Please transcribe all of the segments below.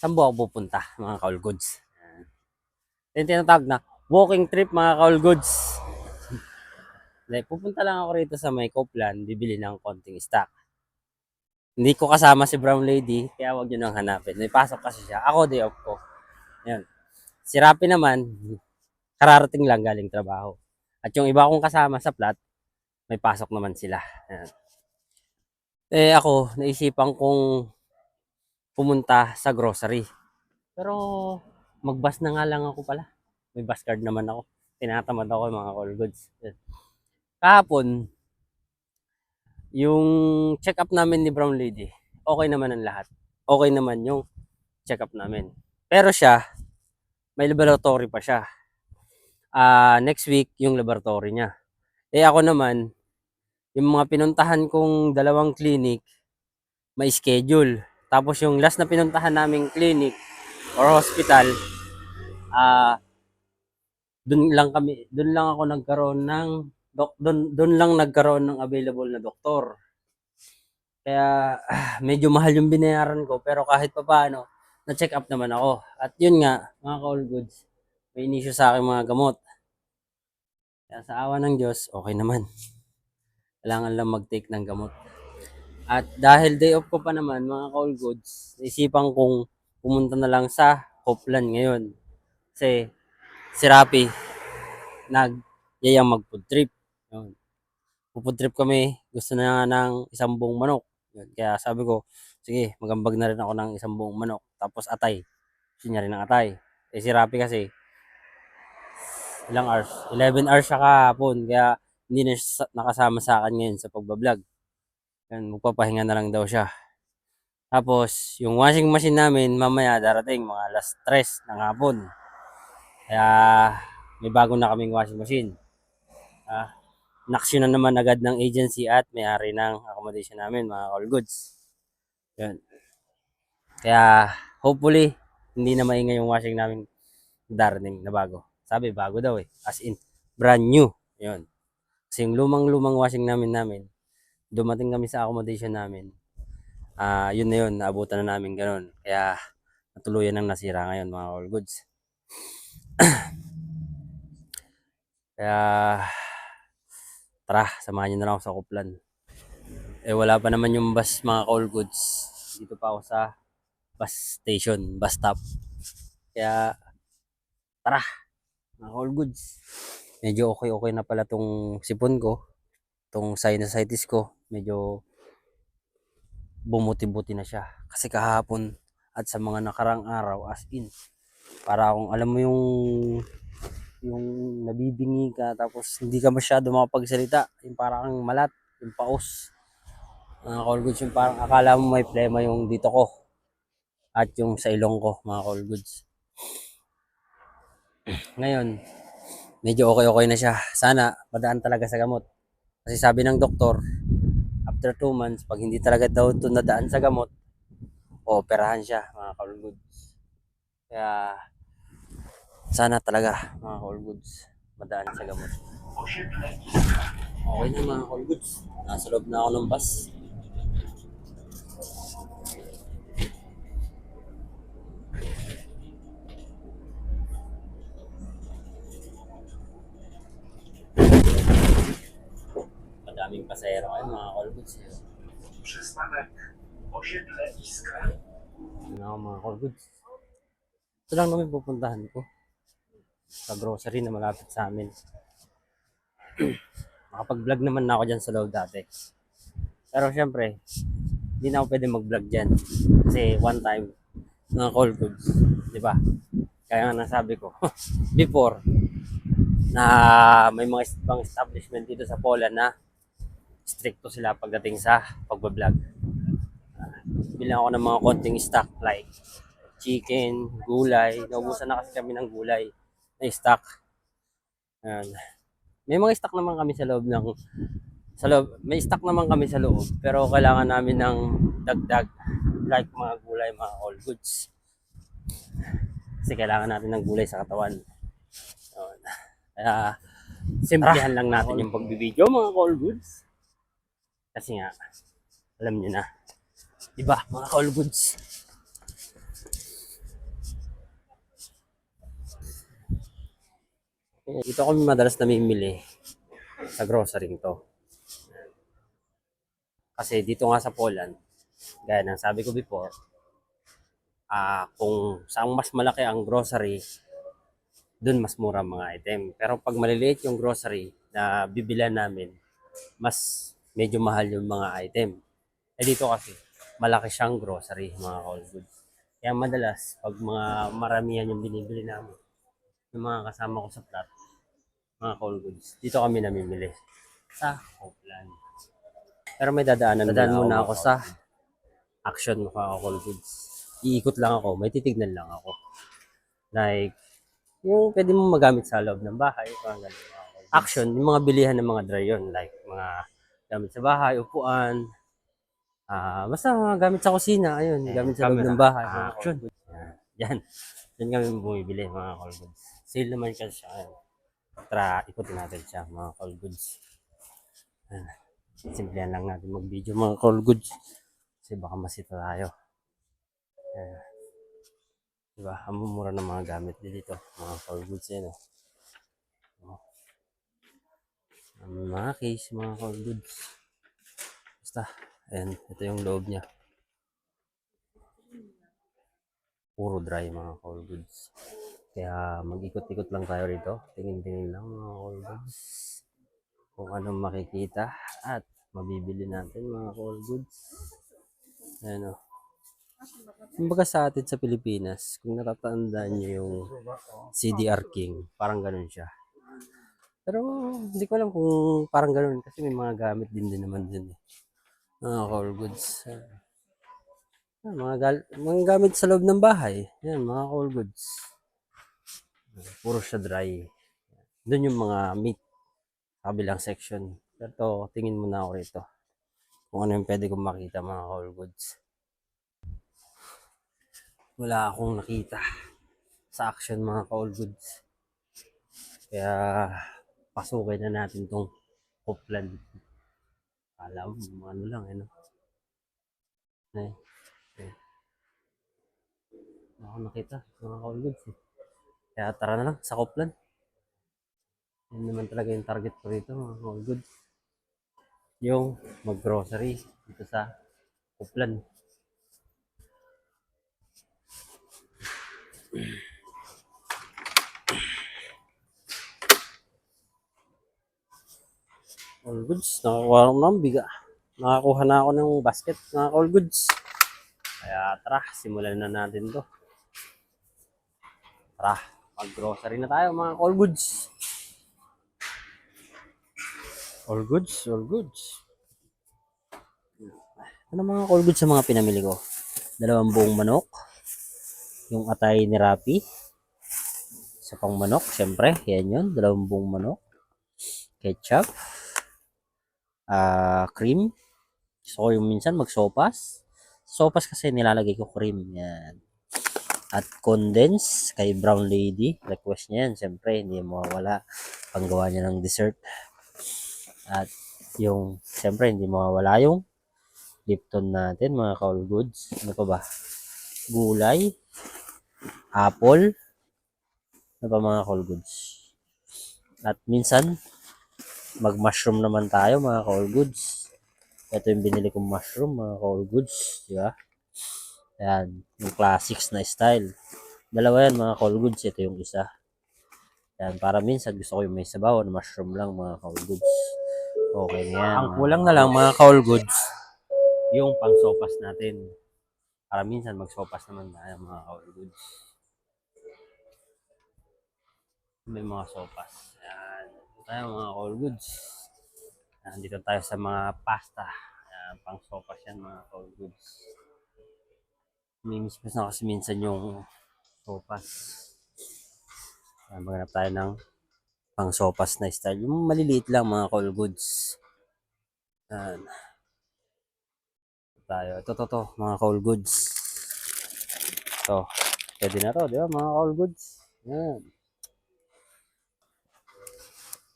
saan ba ako pupunta, mga ka-all goods? Yung tinatawag na walking trip, mga ka-all goods. Like, pupunta lang ako rito sa may Copland, bibili ng konting stock. Hindi ko kasama si Brown Lady, kaya wag nyo nang hanapin. May pasok kasi siya. Ako, day off ko. Ayan. Si Rapi naman, kararating lang galing trabaho. At yung iba kong kasama sa flat, may pasok naman sila. Ayan. Eh ako, naisipan kong pumunta sa grocery. Pero magbus na nga lang ako pala. May bus card naman ako. Tinatamad ako yung mga call goods. Kahapon, yung check-up namin ni Brown Lady, okay naman ang lahat. Okay naman yung check-up namin. Pero siya, may laboratory pa siya. Ah, next week, yung laboratory niya. Eh ako naman, yung mga pinuntahan kong dalawang clinic, may schedule. Tapos yung last na pinuntahan naming clinic or hospital, ah, dun lang kami, dun lang ako nagkaroon ng dun, dun lang nagkaroon ng available na doktor. Kaya ah, medyo mahal yung binayaran ko pero kahit pa paano, na-check up naman ako. At yun nga, mga ka-all goods, may inisyo sa aking mga gamot. Kaya sa awa ng Diyos, okay naman. Kailangan lang mag-take ng gamot. At dahil day off ko pa naman, mga ka-all goods, naisipan kong pumunta na lang sa Hopland ngayon. Kasi si Rapi, nagyayang mag-food trip. Yun. Food kami, gusto na nga ng isang buong manok. Kaya sabi ko, sige, magambag na rin ako ng isang buong manok. Tapos atay. Gusto niya rin ng atay. Eh si Rapi kasi, ilang hours? 11 hours siya kahapon. Kaya hindi na nakasama sa akin ngayon sa pagbablog. Yan, magpapahinga na lang daw siya. Tapos, yung washing machine namin, mamaya darating mga alas 3 ng hapon. Kaya, may bago na kaming washing machine. Ah, naksyon na naman agad ng agency at may-ari ng accommodation namin, mga all goods. Yan. Kaya, hopefully, hindi na maingay yung washing namin darating na bago. Sabi, bago daw eh. As in, brand new. Yun. Kasi yung lumang-lumang washing namin namin, dumating kami sa accommodation namin. Ah, yun na yun, naabutan na namin ganun. Kaya, natuluyan ng nasira ngayon, mga all goods. Kaya, tara, samahan nyo na lang ako sa Kuplan. Eh, wala pa naman yung bus, mga all goods. Dito pa ako sa bus station, bus stop. Kaya, tara, mga all goods. Medyo okay-okay na pala tong sipon ko. Tong sinusitis ko. Medyo bumuti-buti na siya. Kasi kahapon at sa mga nakarang araw, as in, para akong alam mo yung yung nabibingi ka tapos hindi ka masyado makapagsalita yung parang malat yung paos mga call goods yung parang akala mo may plema yung dito ko at yung sa ilong ko mga call goods ngayon medyo okay okay na siya sana madaan talaga sa gamot kasi sabi ng doktor after 2 months pag hindi talaga daw ito nadaan sa gamot ooperahan siya mga call goods. Kaya sana talaga mga call goods madaan sa gamot. Okay na mga call goods. Nasa loob na ako ng bus pasahero kayo mga call goods eh. Przystanek osiedle Iskra. Yun ako mga call goods ito lang naman pupuntahan ko. Sa grocery na malapit sa amin. Makapag-vlog naman na ako dyan sa loob dati. Pero syempre hindi na ako pwede mag-vlog dyan. Kasi one time mga call goods di ba? Kaya nga nasabi ko before na may mga ibang establishment dito sa Poland na stricto sila pagdating sa pagbablog uh, bilang ako ng mga konting stock like chicken, gulay. Naubusan na kasi kami ng gulay na stock. Ayan. May mga stock naman kami sa loob ng sa loob, may stock naman kami sa loob pero kailangan namin ng dagdag like mga gulay, mga all goods. Kasi kailangan natin ng gulay sa katawan. Ayan. Kaya simplihan lang natin yung pagbibideo mga all goods. Kasi nga, alam niyo na. Diba, mga all goods. Eh, dito kami madalas namimili sa grocery to. Kasi dito nga sa Poland, gaya ng sabi ko before, uh, kung saan mas malaki ang grocery, dun mas mura mga item. Pero pag maliliit yung grocery na bibilan namin, mas medyo mahal yung mga item. Eh dito kasi, malaki siyang grocery, mga all goods. Kaya madalas, pag mga maramihan yung binibili namin, yung mga kasama ko sa plot, mga call goods, dito kami namimili sa Copeland. Pero may dadaanan Dadaan muna ako sa action mga call goods. Iikot lang ako, may titignan lang ako. Like, yung pwede mo magamit sa loob ng bahay, mga ganun. Action, yung mga bilihan ng mga dry yun, like mga gamit sa bahay, upuan, ah basta mga gamit sa kusina, ayun, gamit sa loob ng bahay. mga action. Yan. Yan. Yan kami bumibili, mga call goods. Sale naman kasi siya. Ayun. Tara, ikutin natin siya, mga call goods. Ayan. Simplihan lang natin mag-video, mga call goods. Kasi baka masita tayo. Ayan. Diba? Ang mumura ng mga gamit dito. Mga call goods yan. Oh. Mga case, mga call goods. Basta, ayan, ito yung loob niya. Puro dry, mga call goods. Kaya mag-ikot-ikot lang tayo rito. Tingin-tingin lang mga call goods. Kung anong makikita at mabibili natin mga call goods. Ayan o. Kumbaga sa atin sa Pilipinas, kung natatandaan niyo yung CDR King, parang ganun siya. Pero hindi ko alam kung parang ganun kasi may mga gamit din din naman din eh. Mga call goods. Ah, mga, gal- mga gamit sa loob ng bahay. Yan, mga call goods. Puro siya dry. Doon yung mga meat kabilang section. Pero tingin muna ako rito. Kung ano yung pwede kong makita mga call goods. Wala akong nakita sa action mga call goods. Kaya pasukin na natin tong Copland. Alam, ano lang, ano. Eh, eh. Akong nakita mga call goods eh. Kaya tara na lang sa Copland. Yan naman talaga yung target ko rito, mga all good. Yung mag-grocery dito sa Uplan. All goods, nakakuha ko ng biga. Nakakuha na ako ng basket, mga all goods. Kaya tara, simulan na natin to. Tara, mag-grocery na tayo mga all goods. All goods, all goods. Ano mga all goods sa mga pinamili ko? Dalawang buong manok. Yung atay ni Rapi. Sa pang manok, syempre. Yan yun. Dalawang buong manok. Ketchup. Ah cream. So, yung minsan magsopas. Sopas kasi nilalagay ko cream. Yan. At condense kay Brown Lady. Request niya yan. Syempre, hindi mawawala. Panggawa niya ng dessert. At yung, siyempre, hindi mawawala yung Lipton natin, mga kaul goods. Ano pa ba? Gulay, apple, ano pa mga kaul goods. At minsan, mag-mushroom naman tayo, mga kaul goods. Ito yung binili kong mushroom, mga kaul goods. Di ba? Yan, yung classics na style. Dalawa yan, mga kaul goods. Ito yung isa. Yan, para minsan gusto ko yung may sabaw na mushroom lang, mga kaul goods. Okay na yan. Ang kulang na lang mga kaul goods, yung pang sopas natin. Para minsan mag-sopas naman tayo mga kaul goods. May mga sopas. Yan. Ito tayo mga kaul goods. Yan, dito tayo sa mga pasta. Yan, pang sopas yan mga kaul goods. Mimiss na kasi minsan yung sopas. Yan, maghanap tayo ng pang sopas na style. Yung maliliit lang mga call goods. Yan. Tayo. Ito, to, to, mga call goods. Ito. Pwede na to, di ba mga call goods? Yan.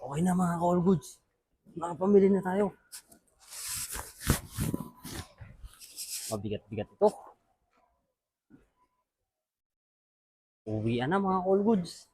Okay na mga call goods. Nakapamili na tayo. Mabigat-bigat ito. Uwi na mga call goods.